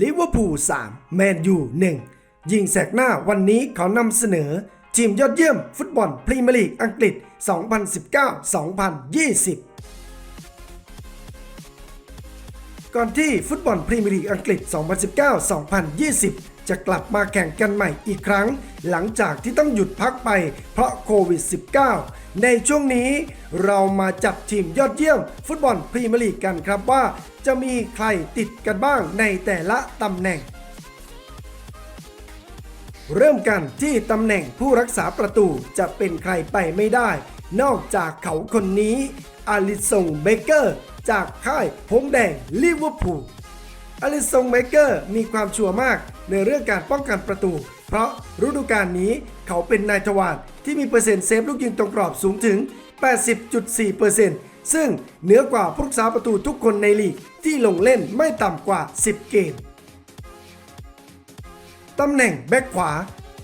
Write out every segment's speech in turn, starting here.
ลิเวอร์พูล3แมนยู1ยิงแสกหน้าวันนี้ขานำเสนอ ทีมยอดเยี่ยมฟุตบอลพรีเมียร์ลีกอังกฤษ 2019-2020ก่อนที่ฟุตบอลพรีเมียร์ลีกอังกฤษ 2019-2020 จะกลับมาแข่งกันใหม่อีกครั้ง หลังจากที่ต้องหยุดพักไปเพราะโควิด -19 ในช่วงนี้เรามาจับทีมยอดเยี่ยม ฟุตบอลพรีเมียร์ลีกกันครับว่า จะมีใครติดกันบ้างในแต่ละตำแหน่ง เริ่มกันที่ตำแหน่งผู้รักษาประตูจะเป็นใครไปไม่ได้ นอกจากเขาคนนี้อาลิสงเบเกอร์ จากค่ายหงแดงลิเวอร์พูลอลิสงเบเกอร์มีความชัวร์มากในเรื่องการป้องกันประตู เพราะฤดูกาลนี้เขาเป็นนายทวาร ที่มีเปอร์เซ็นต์เซฟลูกยิงตรงกรอบสูงถึง 80.4%ซึ่งเหนือกว่าผู้รักษาประตูทุกคนในลีกที่ลงเล่นไม่ต่ำกว่า 10 เกม ตำแหน่งแบ็คขวา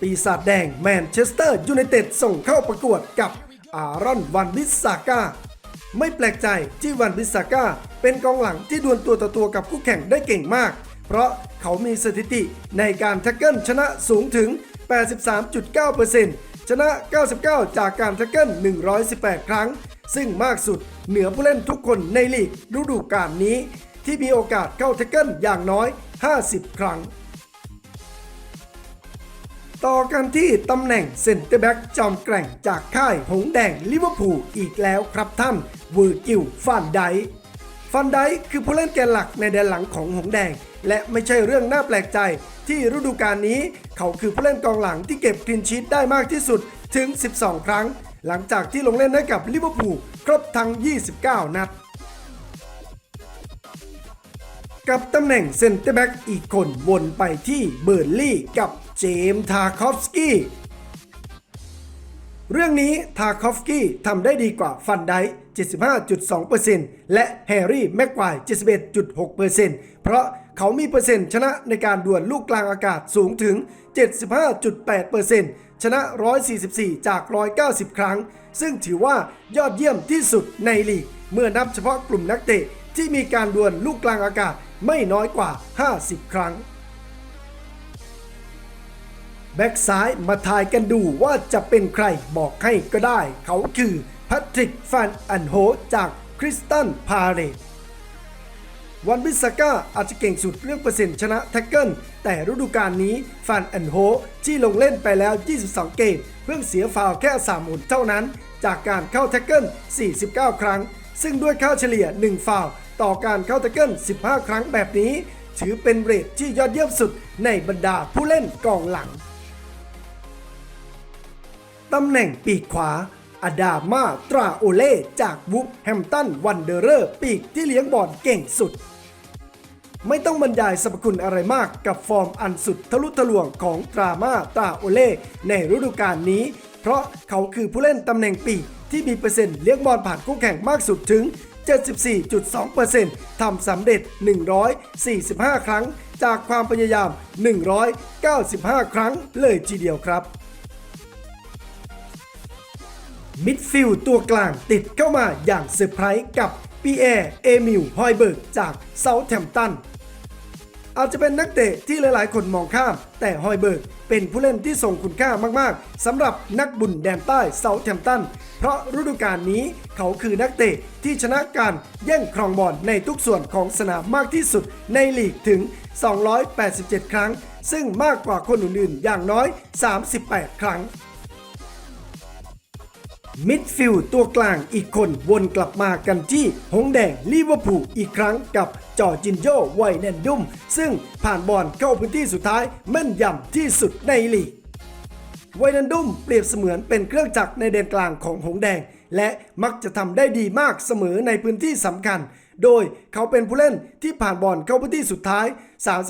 ปีศาจแดงแมนเชสเตอร์ยูไนเต็ดส่งเข้าประกวดกับอารอนวันบิสซาก้าไม่แปลกใจที่วันบิสซาก้าเป็นกองหลังที่ดวลตัวต่อตัวกับคู่แข่งได้เก่งมาก เพราะเขามีสถิติในการแท็กเกิลชนะสูงถึง 83.9% ชนะ 99 จากการแท็กเกิล 118 ครั้ง ซึ่งมากสุดเหนือผู้เล่นทุกคนในลีกฤดูกาลนี้ ที่มีโอกาสเข้าแท็กเกิลอย่างน้อย 50 ครั้ง ต่อกันที่ตำแหน่งเซนเตอร์แบ็กจอมแกร่งจากค่ายหงแดงลิเวอร์พูลอีกแล้วครับท่านเวอร์กิลฟันไดฟันไดค์คือผู้เล่นแกนหลักในแดนหลังของหงแดง และไม่ใช่เรื่องน่าแปลกใจ ที่ฤดูกาลนี้ เขาคือผู้เล่นกองหลังที่เก็บคลีนชีตได้มากที่สุดถึง 12 ครั้ง หลังจากที่ลงเล่นให้กับลิเวอร์พูลครบทั้ง 29 นัด กับตำแหน่งเซนเตอร์แบ็กอีกคนวนไปที่เบอร์ลี่กับเจมส์ทาคอฟสกี้เรื่องนี้ทาคอฟสกี้ทำได้ดีกว่าฟันได75.2%และแฮร์รี่แม็กควาย 71.6%เพราะ เขามีเปอร์เซ็นต์ชนะในการดวลลูกกลางอากาศสูงถึง 75.8%ชนะ 144 จาก 190 ครั้ง ซึ่งถือว่ายอดเยี่ยมที่สุดในลีก เมื่อนับเฉพาะกลุ่มนักเตะที่มีการดวลลูกกลางอากาศไม่น้อยกว่า 50 ครั้ง แบ็กซ้ายมาทายกันดูว่าจะเป็นใครบอกให้ก็ได้ เขาคือแพทริกฟานอันโฮจากคริสตันพาเรต วันบิสก้าอาจจะเก่งสุดเรื่องเปอร์เซ็นต์ชนะแท็กเกิลแต่ฤดูกาลนี้ฟานอันโฮที่ลงเล่นไปแล้ว 22 เกม เพิ่งเสียฟาวแค่3หมุนเท่านั้น จากการเข้าแท็กเกิล 49 ครั้ง ซึ่งด้วยค่าเฉลี่ย 1 ฟาวต่อการเข้าแท็กเกิล 15 ครั้งแบบนี้ ถือเป็นเรทที่ยอดเยี่ยมสุดในบรรดาผู้เล่นกองหลังตำแหน่งปีกขวา อดามาตราโอเล่จากวุฟแฮมตันวันเดอร์เรอร์ปีกที่เลี้ยงบอลเก่งสุด ไม่ต้องบรรยายสรรพคุณอะไรมากกับฟอร์มอันสุดทะลุทะลวงของตรามาตราโอเล่ในฤดูกาลนี้ เพราะเขาคือผู้เล่นตำแหน่งปีกที่มีเปอร์เซ็นต์เลี้ยงบอลผ่านคู่แข่งมากสุดถึง 74.2%ทำสำเร็จ 145 ครั้ง จากความพยายาม 195 ครั้งเลยทีเดียวครับ มิดฟิลด์ตัวกลางติดเข้ามาอย่างเซอร์ไพรส์กับปีแอร์เอมิลฮอยเบิร์กจากเซาท์แฮมป์ตันอาจจะเป็นนักเตะที่หลายๆ คนมองข้าม แต่ฮอยเบิร์กเป็นผู้เล่นที่ทรงคุณค่ามากๆสำหรับนักบุญแดนใต้เซาท์แฮมป์ตัน เพราะฤดูกาลนี้เขาคือนักเตะที่ชนะการแย่งครองบอลในทุกส่วนของสนามมากที่สุดในลีกถึง 287 ครั้ง ซึ่งมากกว่าคนอื่นๆอย่างน้อย 38 ครั้ง มิดฟิลด์ตัวกลางอีกคนวนกลับมากันที่ หงแดงลิเวอร์พูลอีกครั้งกับจอจินโยไวแนนดุม ซึ่งผ่านบอลเข้าพื้นที่สุดท้ายแม่นยำที่สุดในลีกไวนันดุมเปรียบเสมือนเป็นเครื่องจักรในแดนกลางของหงแดง และมักจะทำได้ดีมากเสมอในพื้นที่สำคัญ โดยเขาเป็นผู้เล่นที่ผ่านบอลเข้าพื้นที่สุดท้าย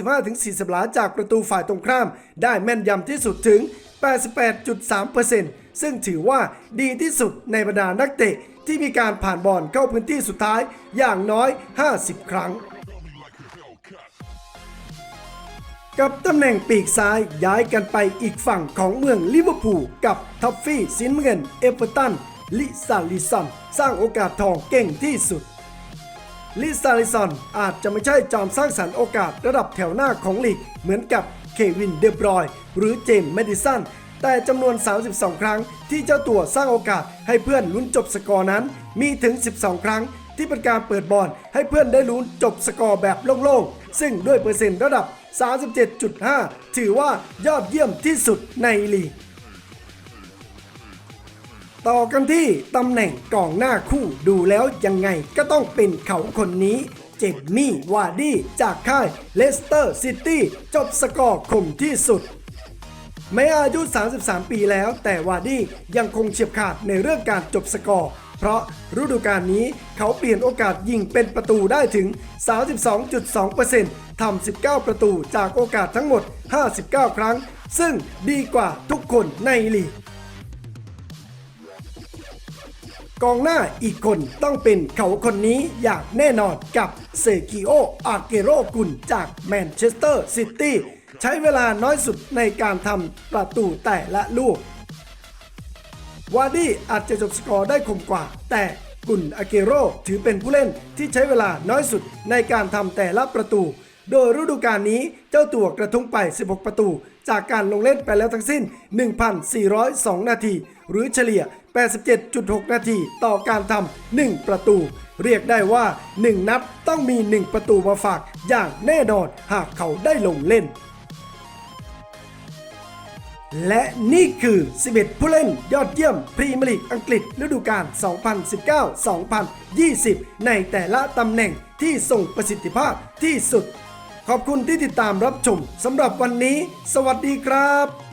35-40 หลาจากประตูฝ่ายตรงข้าม ได้แม่นยำที่สุดถึง 88.3%ซึ่งถือว่าดีที่สุดในบรรดานักเตะที่มีการผ่านบอลเข้าพื้นที่สุดท้ายอย่างน้อย 50 ครั้ง กับตำแหน่งปีกซ้ายย้ายกันไปอีกฝั่งของเมืองลิเวอร์พูลกับท็อฟฟี่สินเงินเอเวอร์ตันลิซาลิสันสร้างโอกาสทองเก่งที่สุดลิซาริซอนอาจจะไม่ใช่จอมสร้างสรรค์โอกาสระดับแถวหน้าของลีก เหมือนกับเควินเดบรอยหรือเจมส์แมดิสัน แต่จำนวน 32 ครั้งที่เจ้าตัวสร้างโอกาสให้เพื่อนลุ้นจบสกอร์นั้น มีถึง 12 ครั้งที่เป็นการเปิดบอลให้เพื่อนได้ลุ้นจบสกอร์แบบโล่งๆ ซึ่งด้วยเปอร์เซ็นต์ระดับ 37.5 ถือว่ายอดเยี่ยมที่สุดในลีก ต่อกันที่ตำแหน่งกองหน้าคู่ดูแล้วยังไงก็ต้องเป็นเขาคนนี้เจมมี่วาร์ดี้จากค่ายเลสเตอร์ซิตี้จบสกอร์คมที่สุด แม้อายุ 33 ปีแล้ว แต่วาดี้ยังคงเฉียบขาดในเรื่องการจบสกอร์ เพราะฤดูกาลนี้เขาเปลี่ยนโอกาสยิงเป็นประตูได้ถึง 32.2%ทำ 19 ประตูจากโอกาสทั้งหมด 59 ครั้ง ซึ่งดีกว่าทุกคนในลีกกองหน้าอีกคนต้องเป็นเขาคนนี้อย่างแน่นอนกับเซกิโออาเกโรกุลจากแมนเชสเตอร์ซิตี้ ใช้เวลาน้อยสุดในการทำประตูแต่ละลูก วาร์ดี้อาจจะจบสกอร์ได้คมกว่า แต่กุนอาเกโรถือเป็นผู้เล่นที่ใช้เวลาน้อยสุดในการทำแต่ละประตู โดยฤดูกาลนี้เจ้าตัวกระทุ้งไป 16 ประตู จากการลงเล่นไปแล้วทั้งสิ้น 1,402 นาที หรือเฉลี่ย 87.6 นาทีต่อการทำ1ประตูเรียกได้ว่า 1 นัดต้องมี 1 ประตูมาฝากอย่างแน่นอนหากเขาได้ลงเล่น และนี่คือ 11 ผู้เล่นยอดเยี่ยมพรีเมียร์ลีกอังกฤษฤดูกาล 2019-2020 ในแต่ละตำแหน่งที่ส่งประสิทธิภาพที่สุด ขอบคุณที่ติดตามรับชมสำหรับวันนี้ สวัสดีครับ